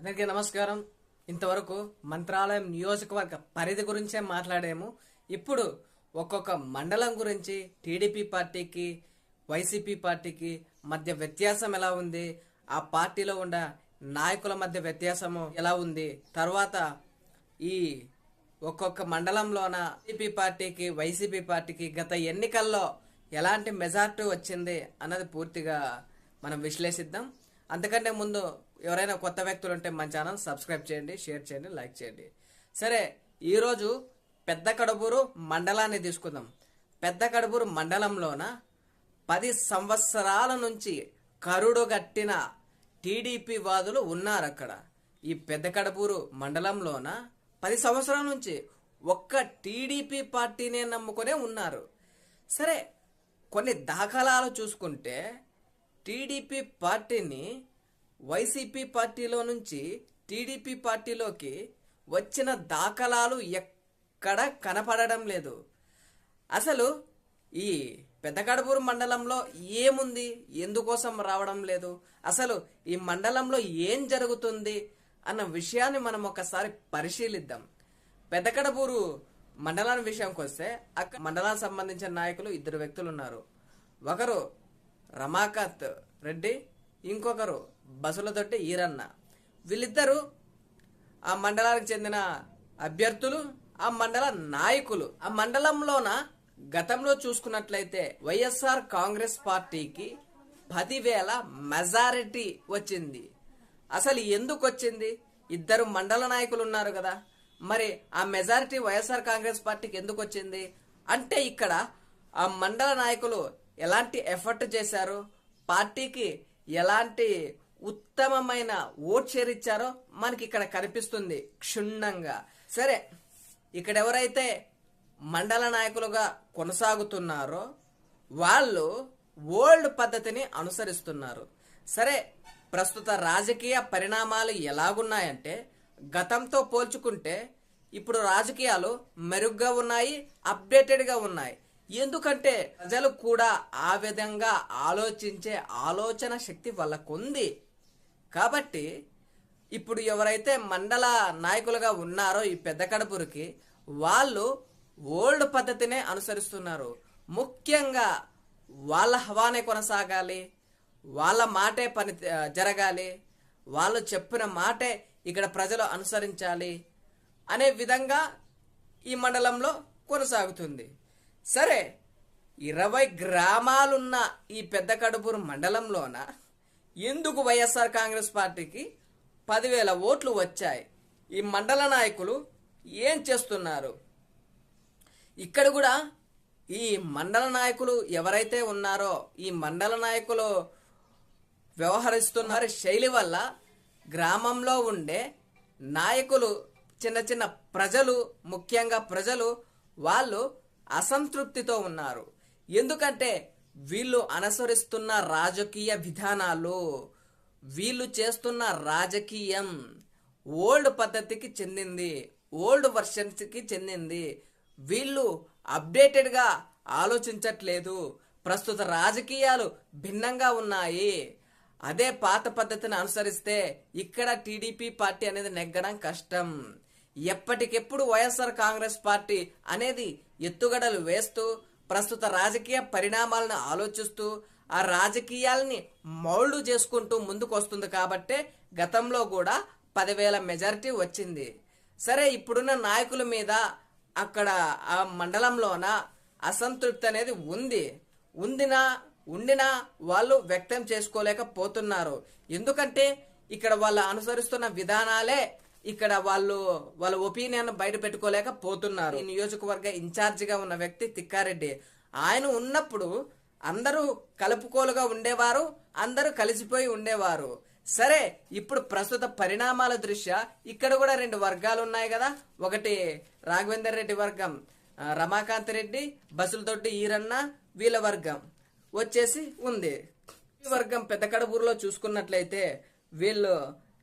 అందరికీ నమస్కారం. ఇంతవరకు మంత్రాలయం నియోజకవర్గ పరిధి గురించే మాట్లాడాము. ఇప్పుడు ఒక్కొక్క మండలం గురించి టీడీపీ పార్టీకి వైసీపీ పార్టీకి మధ్య వ్యత్యాసం ఎలా ఉంది? ఆ పార్టీలో ఉన్న నాయకుల మధ్య వ్యత్యాసము ఎలా ఉంది? తర్వాత ఈ ఒక్కొక్క మండలంలోన టీడీపీ పార్టీకి వైసీపీ పార్టీకి గత ఎన్నికల్లో ఎలాంటి మెజార్టీ వచ్చింది అన్నది పూర్తిగా మనం విశ్లేషిద్దాం. అంతకంటే ముందు ఎవరైనా కొత్త వ్యక్తులు ఉంటే మన ఛానల్ సబ్స్క్రైబ్ చేయండి షేర్ చేయండి లైక్ చేయండి. సరే ఈరోజు పెద్ద కడుపూరు మండలాన్ని తీసుకుందాం. పెద్ద కడుపూరు మండలంలోన పది సంవత్సరాల నుంచి కరుడు కట్టిన టీడీపీ వాదులు ఉన్నారు అక్కడ ఈ పెద్ద కడపూరు మండలంలోన పది సంవత్సరాల నుంచి ఒక్క టీడీపీ పార్టీనే నమ్ముకునే ఉన్నారు. సరే కొన్ని దాఖలాలు చూసుకుంటే టీడీపీ పార్టీని వైసీపీ పార్టీలో నుంచి టీడీపీ పార్టీలోకి వచ్చిన దాఖలాలు ఎక్కడ కనపడడం లేదు. అసలు ఈ పెద్దకడపూరు మండలంలో ఏముంది? ఎందుకోసం రావడం లేదు? అసలు ఈ మండలంలో ఏం జరుగుతుంది? అన్న విషయాన్ని మనం ఒకసారి పరిశీలిద్దాం. పెద్దకడపూరు మండలాన్ని విషయంకి వస్తే అక్కడ మండలానికి సంబంధించిన నాయకులు ఇద్దరు వ్యక్తులు ఉన్నారు. ఒకరు రమాకాంత్ రెడ్డి ఇంకొకరు బసులతోటి ఈరన్న. వీళ్ళిద్దరూ ఆ మండలానికి చెందిన అభ్యర్థులు ఆ మండల నాయకులు. ఆ మండలంలోన గతంలో చూసుకున్నట్లయితే వైఎస్ఆర్ కాంగ్రెస్ పార్టీకి పదివేల మెజారిటీ వచ్చింది. అసలు ఎందుకు వచ్చింది? ఇద్దరు మండల నాయకులు ఉన్నారు కదా. మరి ఆ మెజారిటీ వైఎస్ఆర్ కాంగ్రెస్ పార్టీకి ఎందుకు వచ్చింది? అంటే ఇక్కడ ఆ మండల నాయకులు ఎలాంటి ఎఫర్ట్ చేశారు? పార్టీకి ఎలాంటి ఉత్తమమైన ఓట్ షేర్ ఇచ్చారో మనకి ఇక్కడ కనిపిస్తుంది క్షుణ్ణంగా. సరే ఇక్కడ ఎవరైతే మండల నాయకులుగా కొనసాగుతున్నారో వాళ్ళు ఓల్డ్ పద్ధతిని అనుసరిస్తున్నారు. సరే ప్రస్తుత రాజకీయ పరిణామాలు ఎలాగున్నాయంటే గతంతో పోల్చుకుంటే ఇప్పుడు రాజకీయాలు మెరుగ్గా ఉన్నాయి అప్డేటెడ్గా ఉన్నాయి. ఎందుకంటే ప్రజలు కూడా ఆ విధంగా ఆలోచించే ఆలోచన శక్తి వాళ్ళకుంది. కాబట్టి ఇప్పుడు ఎవరైతే మండల నాయకులుగా ఉన్నారో ఈ పెద్ద కడుపురికి వాళ్ళు ఓల్డ్ పద్ధతినే అనుసరిస్తున్నారు. ముఖ్యంగా వాళ్ళ హవానే కొనసాగాలి వాళ్ళ మాటే పని జరగాలి వాళ్ళు చెప్పిన మాటే ఇక్కడ ప్రజలు అనుసరించాలి అనే విధంగా ఈ మండలంలో కొనసాగుతుంది. సరే ఇరవై గ్రామాలున్న ఈ పెద్ద కడుపూరు మండలంలోన? ఎందుకు వైఎస్ఆర్ కాంగ్రెస్ పార్టీకి పదివేల ఓట్లు వచ్చాయి? ఈ మండల నాయకులు ఏం చేస్తున్నారు? ఇక్కడ కూడా ఈ మండల నాయకులు ఎవరైతే ఉన్నారో ఈ మండల నాయకులు వ్యవహరిస్తున్నారు శైలి వల్ల గ్రామంలో ఉండే నాయకులు చిన్న చిన్న ప్రజలు ముఖ్యంగా ప్రజలు వాళ్ళు అసంతృప్తితో ఉన్నారు. ఎందుకంటే వీళ్ళు అనుసరిస్తున్న రాజకీయ విధానాలు వీళ్ళు చేస్తున్న రాజకీయం ఓల్డ్ పద్ధతికి చెందింది ఓల్డ్ వర్షన్స్కి చెందింది. వీళ్ళు అప్డేటెడ్గా ఆలోచించట్లేదు. ప్రస్తుత రాజకీయాలు భిన్నంగా ఉన్నాయి. అదే పాత పద్ధతిని అనుసరిస్తే ఇక్కడ టీడీపీ పార్టీ అనేది నెగ్గడం కష్టం. ఎప్పటికెప్పుడు వైఎస్ఆర్ కాంగ్రెస్ పార్టీ అనేది ఎత్తుగడలు వేస్తూ ప్రస్తుత రాజకీయ పరిణామాలను ఆలోచిస్తూ ఆ రాజకీయాల్ని మౌల్డ్ చేసుకుంటూ ముందుకు వస్తుంది కాబట్టే గతంలో కూడా పదివేల మెజారిటీ వచ్చింది. సరే ఇప్పుడున్న నాయకుల మీద అక్కడ ఆ మండలంలోన అసంతృప్తి అనేది ఉంది. ఉందినా ఉండినా వాళ్ళు వ్యక్తం చేసుకోలేకపోతున్నారు. ఎందుకంటే ఇక్కడ వాళ్ళు అనుసరిస్తున్న విధానాలే ఇక్కడ వాళ్ళు వాళ్ళ ఒపీనియన్ బయట పెట్టుకోలేకపోతున్నారు ఈ నియోజకవర్గ ఇన్ఛార్జిగా ఉన్న వ్యక్తి తిక్కారెడ్డి. ఆయన ఉన్నప్పుడు అందరూ కలుపుకోలుగా ఉండేవారు అందరూ కలిసిపోయి ఉండేవారు. సరే ఇప్పుడు ప్రస్తుత పరిణామాల దృష్ట్యా ఇక్కడ కూడా రెండు వర్గాలు ఉన్నాయి కదా. ఒకటి రాఘవేందర్ రెడ్డి వర్గం రమాకాంత్ రెడ్డి బసులతోటి ఈరన్న వీళ్ళ వర్గం వచ్చేసి ఉంది. ఈ వర్గం పెద్ద కడపూరులో చూసుకున్నట్లయితే వీళ్ళు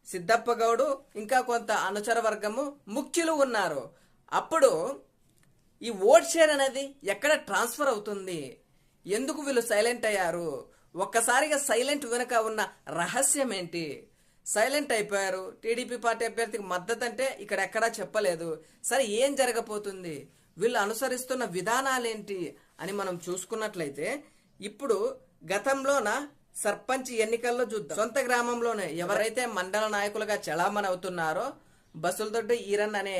సిద్ధప్ప గౌడు ఇంకా కొంత అనుచర వర్గము ముఖ్యులు ఉన్నారు. అప్పుడు ఈ ఓట్ షేర్ అనేది ఎక్కడ ట్రాన్స్ఫర్ అవుతుంది? ఎందుకు వీళ్ళు సైలెంట్ అయ్యారు? ఒక్కసారిగా సైలెంట్ వెనుక ఉన్న రహస్యం ఏంటి? సైలెంట్ అయిపోయారు. టీడీపీ పార్టీ అభ్యర్థికి మద్దతు అంటే ఇక్కడ ఎక్కడా చెప్పలేదు. సరే ఏం జరగబోతుంది? వీళ్ళు అనుసరిస్తున్న విధానాలేంటి అని మనం చూసుకున్నట్లయితే ఇప్పుడు గతంలోన సర్పంచ్ ఎన్నికల్లో చూద్దాం. సొంత గ్రామంలోనే ఎవరైతే మండల నాయకులుగా చలామణి అవుతున్నారో బస్సులతోటి ఈరన్ అనే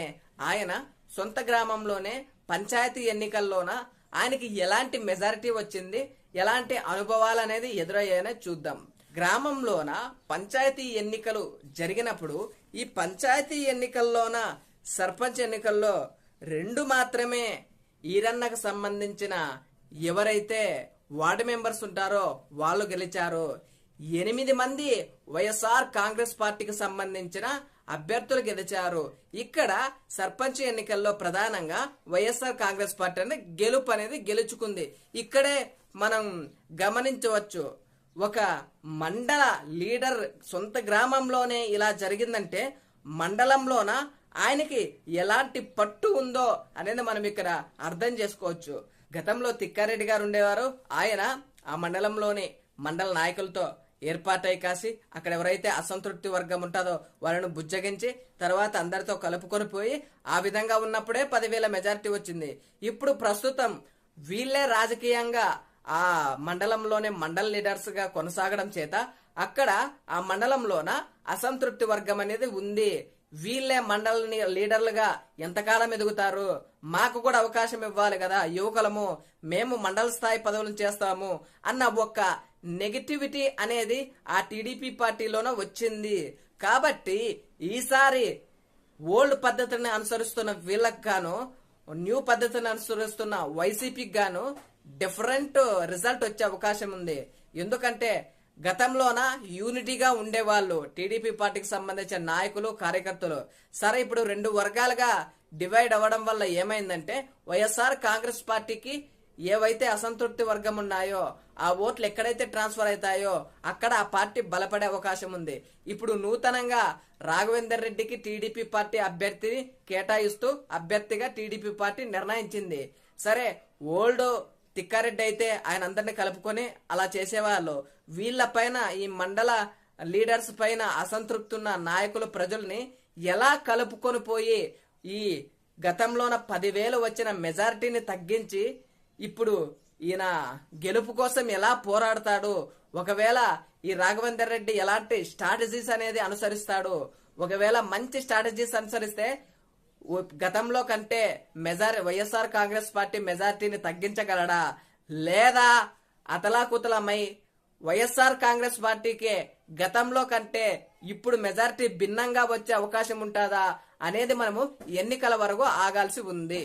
ఆయన సొంత గ్రామంలోనే పంచాయతీ ఎన్నికల్లోన ఆయనకి ఎలాంటి మెజారిటీ వచ్చింది ఎలాంటి అనుభవాలు అనేది ఎదురయ్యాయనే చూద్దాం. గ్రామంలోన పంచాయతీ ఎన్నికలు జరిగినప్పుడు ఈ పంచాయతీ ఎన్నికల్లోన సర్పంచ్ ఎన్నికల్లో రెండు మాత్రమే ఈరన్నకు సంబంధించిన ఎవరైతే వార్డు మెంబర్స్ ఉంటారో వాళ్ళు గెలిచారు. ఎనిమిది మంది వైఎస్ఆర్ కాంగ్రెస్ పార్టీకి సంబంధించిన అభ్యర్థులు గెలిచారు. ఇక్కడ సర్పంచ్ ఎన్నికల్లో ప్రధానంగా వైఎస్ఆర్ కాంగ్రెస్ పార్టీ అనేది గెలుపు అనేది గెలుచుకుంది. ఇక్కడే మనం గమనించవచ్చు. ఒక మండల లీడర్ సొంత గ్రామంలోనే ఇలా జరిగిందంటే మండలంలోన ఆయనకి ఎలాంటి పట్టు ఉందో అనేది మనం ఇక్కడ అర్థం చేసుకోవచ్చు. గతంలో తిక్కారెడ్డి గారు ఉండేవారు. ఆయన ఆ మండలంలోని మండల నాయకులతో ఏర్పాటై కాసి అక్కడ ఎవరైతే అసంతృప్తి వర్గం ఉంటుందో వాళ్ళను బుజ్జగించి తర్వాత అందరితో కలుపుకొని పోయి ఆ విధంగా ఉన్నప్పుడే పదివేల మెజారిటీ వచ్చింది. ఇప్పుడు ప్రస్తుతం వీళ్ళే రాజకీయంగా ఆ మండలంలోనే మండల లీడర్స్గా కొనసాగడం చేత అక్కడ ఆ మండలంలోన అసంతృప్తి వర్గం అనేది ఉంది. వీళ్ళే మండలిని లీడర్లుగా ఎంతకాలం ఎదుగుతారు? మాకు కూడా అవకాశం ఇవ్వాలి కదా యువకులము. మేము మండల స్థాయి పదవులు చేస్తాము అన్న ఒక నెగిటివిటీ అనేది ఆ టీడీపీ పార్టీలోనే వచ్చింది. కాబట్టి ఈసారి ఓల్డ్ పద్ధతిని అనుసరిస్తున్న వీళ్ళకి గాను న్యూ పద్ధతిని అనుసరిస్తున్న వైసీపీకి గాను డిఫరెంట్ రిజల్ట్ వచ్చే అవకాశం ఉంది. ఎందుకంటే గతంలోన యూనిటీగా ఉండేవాళ్ళు. టీడీపీ పార్టీకి సంబంధించిన నాయకులు కార్యకర్తలు. సరే ఇప్పుడు రెండు వర్గాలుగా డివైడ్ అవ్వడం వల్ల ఏమైందంటే వైఎస్ఆర్ కాంగ్రెస్ పార్టీకి ఏవైతే అసంతృప్తి వర్గం ఉన్నాయో ఆ ఓట్లు ఎక్కడైతే ట్రాన్స్ఫర్ అవుతాయో అక్కడ ఆ పార్టీ బలపడే అవకాశం ఉంది. ఇప్పుడు నూతనంగా రాఘవేందర్ రెడ్డికి టీడీపీ పార్టీ అభ్యర్థిని కేటాయిస్తూ అభ్యర్థిగా టీడీపీ పార్టీ నిర్ణయించింది. సరే ఓల్డ్ తిక్కారెడ్డి అయితే ఆయన అందరిని కలుపుకొని అలా చేసేవాళ్ళు. వీళ్ళపైన ఈ మండల లీడర్స్ పైన అసంతృప్తున్న నాయకుల నాయకులు ప్రజల్ని ఎలా కలుపుకొని పోయి ఈ గతంలోన పదివేలు వచ్చిన మెజారిటీని తగ్గించి ఇప్పుడు ఈయన గెలుపు కోసం ఎలా పోరాడతాడు? ఒకవేళ ఈ రాఘవేందర్ రెడ్డి ఎలాంటి స్ట్రాటజీస్ అనేది అనుసరిస్తాడు? ఒకవేళ మంచి స్ట్రాటజీస్ అనుసరిస్తే గతంలో కంటే మెజారి వైఎస్ఆర్ కాంగ్రెస్ పార్టీ మెజారిటీని తగ్గించగలడా? లేదా అతలాకుతలమై వైఎస్ఆర్ కాంగ్రెస్ పార్టీకే గతంలో కంటే ఇప్పుడు మెజారిటీ భిన్నంగా వచ్చే అవకాశం ఉంటుందా అనేది మనము ఎన్నికల వరకు ఆగాల్సి ఉంది.